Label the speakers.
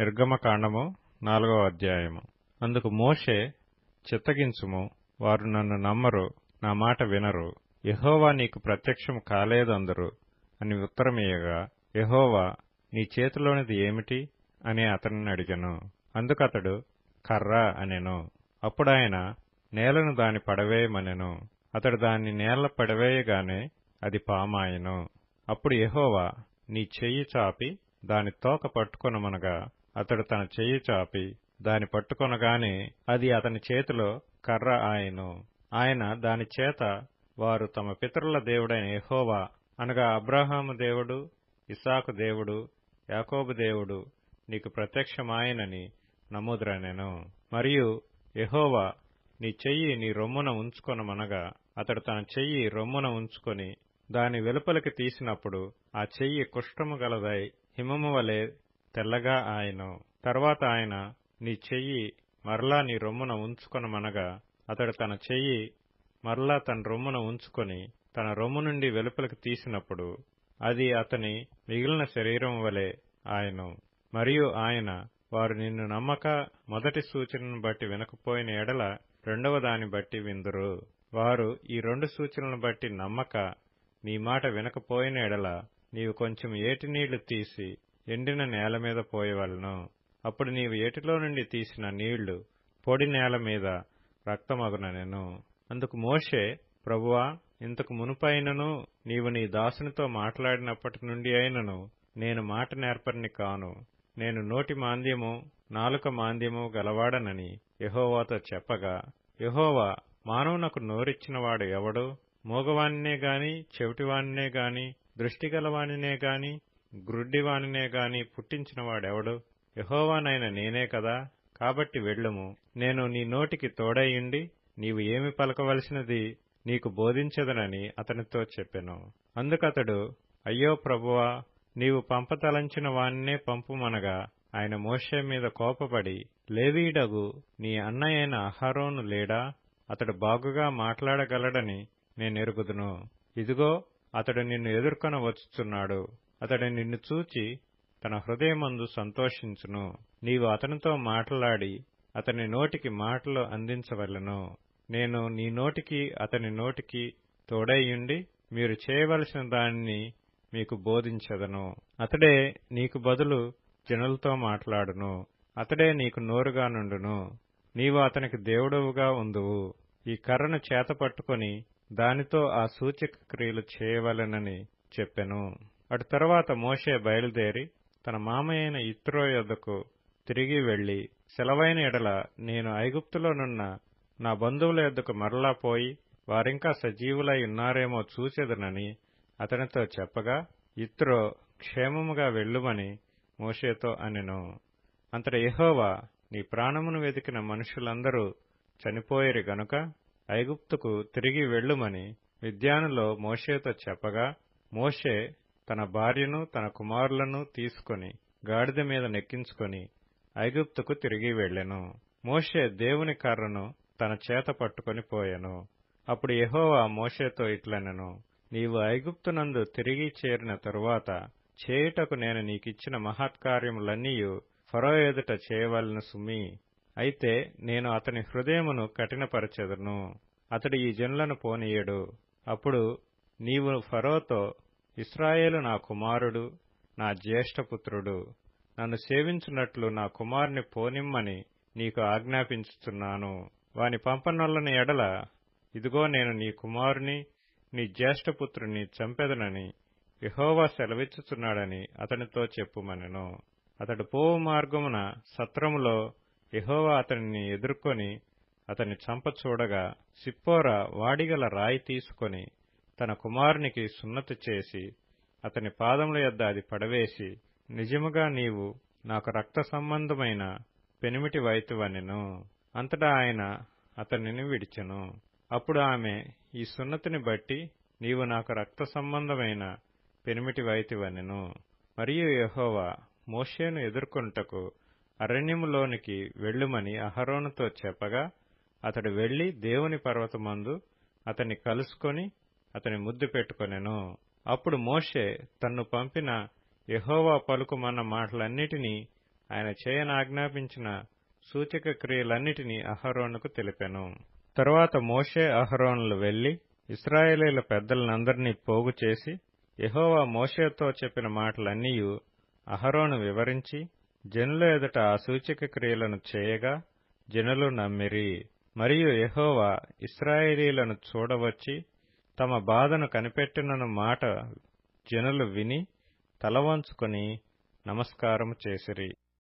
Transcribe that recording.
Speaker 1: నిర్గమకాండము నాలుగవ అధ్యాయము. అందుకు మోషే చిత్తగించుము వారు నన్ను నమ్మరు నా మాట వినరు. యహోవా నీకు ప్రత్యక్షం కాలేదందరు అని ఉత్తరమియ్యగా యహోవా నీ చేతిలోనిది ఏమిటి? అని అతనిని అడిగను. అందుకతడు కర్ర అనెను. అప్పుడాయన నేలను దాని పడవేయమనెను. అతడు దాన్ని నేల పడవేయగానే అది పామాయను. అప్పుడు యహోవా నీ చెయ్యి చాపి దాని తోక పట్టుకొనమనగా అతడు తన చెయ్యి చాపి దాని పట్టుకొనగానే అది అతని చేతిలో కర్ర ఆయను. ఆయన దాని చేత వారు తమ పితరుల దేవుడైన ఎహోవా అనగా అబ్రహాము దేవుడు ఇసాకు దేవుడు యాకోబు దేవుడు నీకు ప్రత్యక్షమాయనని నమ్ముదురనెను మరియు ఎహోవా నీ చెయ్యి నీ రొమ్మున ఉంచుకొనమనగా అతడు తన చెయ్యి రొమ్మున ఉంచుకొని దాని వెలుపలికి తీసినప్పుడు ఆ చెయ్యి కుష్ఠము గలదై హిమము వలె తెల్లగా ఆయను. తర్వాత ఆయన నీ చెయ్యి మరలా నీ రొమ్మున ఉంచుకొనమనగా అతడు తన చెయ్యి మరలా తన రొమ్మున ఉంచుకొని తన రొమ్ము నుండి వెలుపలికి తీసినప్పుడు అది అతని మిగిలిన శరీరం వలె ఆయను. మరియు ఆయన వారు నిన్ను నమ్మక మొదటి సూచనను బట్టి వినకపోయిన ఎడల రెండవ దాని బట్టి విందురు. వారు ఈ రెండు సూచనలను బట్టి నమ్మక నీ మాట వినకపోయిన ఎడల నీవు కొంచెం ఏటి నీళ్ళు తీసి ఎండిన నేల మీద పోయవలను అప్పుడు నీవు ఏటిలో నుండి తీసిన నీళ్ళు పొడి నేల మీద రక్తమగునెను అందుకు మోషే ప్రభువా ఇంతకు మునుపైనను నీవు నీ దాసునితో మాట్లాడినప్పటి నుండి అయినను నేను మాట నేర్పరిని కాను. నేను నోటి మాంద్యము నాలుక మాంద్యము గలవాడనని యహోవాతో చెప్పగా యహోవా మానవునకు నోరిచ్చినవాడు ఎవడు? మూగవానినే గాని చెవిటివానినే గాని దృష్టిగలవాణినే గాని గ్రుడ్డివానినే గాని పుట్టించినవాడెవడు? యహోవానైన నేనే కదా కాబట్టి వెళ్ళుము. నేను నీ నోటికి తోడైయుండి నీవు ఏమి పలకవలసినది నీకు బోధించదనని అతనితో చెప్పెను. అందుకతడు అయ్యో ప్రభువా నీవు పంపతలంచిన వానినే పంపుమనగా ఆయన మోషే మీద కోపపడి లేవీడగు నీ అన్నయైన అహరోను లేడా? అతడు బాగుగా మాట్లాడగలడని నేనెరుగుదును. ఇదిగో అతడు నిన్ను ఎదుర్కొన వచ్చుచున్నాడు అతడు నిన్ను చూచి తన హృదయమందు సంతోషించును. నీవు అతనితో మాట్లాడి అతని నోటికి మాటలు అందించవలను. నేను నీ నోటికి అతని నోటికి తోడైయుండి మీరు చేయవలసిన దానిని మీకు బోధించదను. అతడే నీకు బదులు జనులతో మాట్లాడును. అతడే నీకు నోరుగా నుండును. నీవు అతనికి దేవుడవుగా ఉందువు. ఈ కర్రను చేత పట్టుకొని దానితో ఆ సూచక క్రియలు చేయవలెనని చెప్పెను. అటు తర్వాత మోషే బయలుదేరి తన మామయ్యైన ఇత్రో యొద్దకు తిరిగి వెళ్ళి సెలవైన ఎడల నేను ఐగుప్తులోనున్న నా బంధువుల యొద్దకు మరలా పోయి వారింకా సజీవులై ఉన్నారేమో చూసేదనని అతనితో చెప్పగా ఇత్రో క్షేమముగా వెళ్ళుమని మోషేతో అనెను. అంతట ఎహోవా నీ ప్రాణమును వెతికిన మనుషులందరూ చనిపోయిరి గనుక ఐగుప్తుకు తిరిగి వెళ్ళుమని విద్యానులో మోషేతో చెప్పగా మోషే తన భార్యను తన కుమారులను తీసుకొని గాడిద మీద నెక్కించుకొని ఐగుప్తుకు తిరిగి వెళ్ళెను. మోషే దేవుని కర్రను తన చేత పట్టుకొని పోయెను. అప్పుడు యహోవా మోషేతో ఇట్లనెను నీవు ఐగుప్తునందు తిరిగి చేరిన తరువాత చేయుటకు నేను నీకిచ్చిన మహత్కార్యములన్నీయు ఫరో ఎదుట చేయవలన సుమి. అయితే నేను అతని హృదయమును కఠినపరచెదను అతడు ఈ జనులను పోనీయడు. అప్పుడు నీవు ఫరోతో ఇస్రాయేలు నా కుమారుడు నా జ్యేష్ఠపుత్రుడు నన్ను సేవించున్నట్లు నా కుమారుని పోనిమ్మని నీకు ఆజ్ఞాపించుతున్నాను వాని పంపనొల్లని ఎడల ఇదిగో నేను నీ కుమారుని నీ జ్యేష్ఠపుత్రుని చంపెదనని యహోవా సెలవిచ్చుచున్నాడని అతనితో చెప్పుమనెను. అతడు పోవు మార్గమున సత్రములో యహోవా అతనిని ఎదుర్కొని అతన్ని చంప చూడగా సిప్పోరా వాడిగల రాయి తీసుకొని తన కుమారునికి సున్నతి చేసి అతని పాదముల యొద్ద అది పడవేసి నిజముగా నీవు నాకు రక్త సంబంధమైన పెనిమిటి వైతువనెను. అంతటా ఆయన అతనిని విడిచెను. అప్పుడు ఆమె ఈ సున్నతిని బట్టి నీవు నాకు రక్త సంబంధమైన పెనిమిటి వైతివనెను. మరియు యహోవా మోషేను ఎదుర్కొంటకు అరణ్యములోనికి వెళ్ళుమని అహరోనుతో చెప్పగా అతడు వెళ్ళి దేవుని పర్వతమందు అతన్ని కలుసుకొని అతని ముద్దు పెట్టుకొనెను. అప్పుడు మోషే తన్ను పంపిన యహోవా పలుకుమన్న మాటలన్నిటినీ ఆయన చేయనాజ్ఞాపించిన సూచక క్రియలన్నిటినీ అహరోనుకు తెలిపెను. తరువాత మోషే అహరోనులు వెళ్ళి ఇస్రాయేలీల పెద్దలనందరినీ పోగు చేసి యహోవా మోషేతో చెప్పిన మాటలన్నీయు అహరోను వివరించి జనుల ఎదుట ఆ సూచక క్రియలను చేయగా జనులు నమ్మిరి. మరియు యహోవా ఇస్రాయేలీలను చూడవచ్చి తమ బాధను కనిపెట్టినను మాట జనులు విని తలవంచుకొని నమస్కారము చేసిరి.